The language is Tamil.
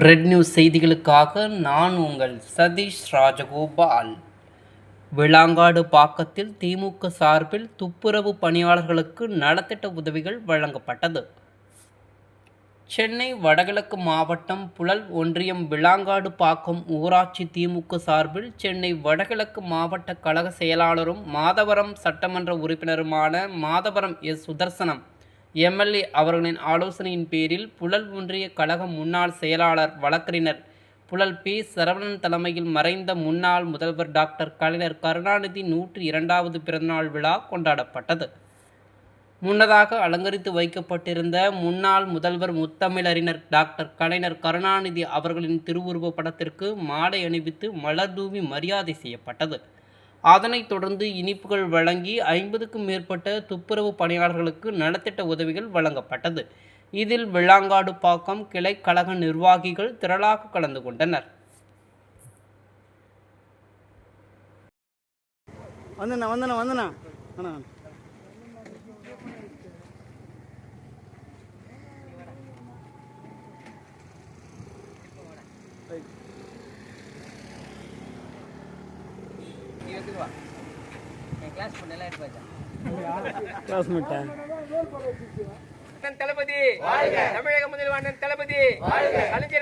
ரெட் நியூஸ் செய்திகளுக்காக நான் உங்கள் சதீஷ் ராஜகோபால். விளாங்காடு பாக்கத்தில் திமுக சார்பில் துப்புரவு பணியாளர்களுக்கு நலத்திட்ட உதவிகள் வழங்கப்பட்டது. சென்னை வடகிழக்கு மாவட்டம் புழல் ஒன்றியம் விளாங்காடு பாக்கம் ஊராட்சி திமுக சார்பில் சென்னை வடகிழக்கு மாவட்ட கழக செயலாளரும் மாதவரம் சட்டமன்ற உறுப்பினருமான மாதவரம் எஸ் சுதர்சனம் எம்எல்ஏ அவர்களின் ஆலோசனையின் பேரில் புழல் ஒன்றிய கழக முன்னாள் செயலாளர் வழக்கறிஞர் புழல் பி. சரவணன் தலைமையில் மறைந்த முன்னாள் முதல்வர் டாக்டர் கலைஞர் கருணாநிதி நூற்றி இரண்டாவது பிறந்தநாள் விழா கொண்டாடப்பட்டது. முன்னதாக அலங்கரித்து வைக்கப்பட்டிருந்த முன்னாள் முதல்வர் முத்தமிழறிஞர் டாக்டர் கலைஞர் கருணாநிதி அவர்களின் திருவுருவ படத்திற்கு மாலை அணிவித்து மலர் தூவி மரியாதை செய்யப்பட்டது. அதனைத் தொடர்ந்து இனிப்புகள் வழங்கி ஐம்பதுக்கும் மேற்பட்ட துப்புரவு பணியாளர்களுக்கு நலத்திட்ட உதவிகள் வழங்கப்பட்டது. இதில் வெள்ளாங்காடு பாக்கம் கிளை கழக நிர்வாகிகள் திரளாக கலந்து கொண்டனர். வந்துண்ணா வந்துண்ணா வந்துண்ணா. அண்ணா. கிளாஸ்மேட்டா அண்ணன் தளபதி. தமிழக முதல்வர் தளபதி. கலைஞர்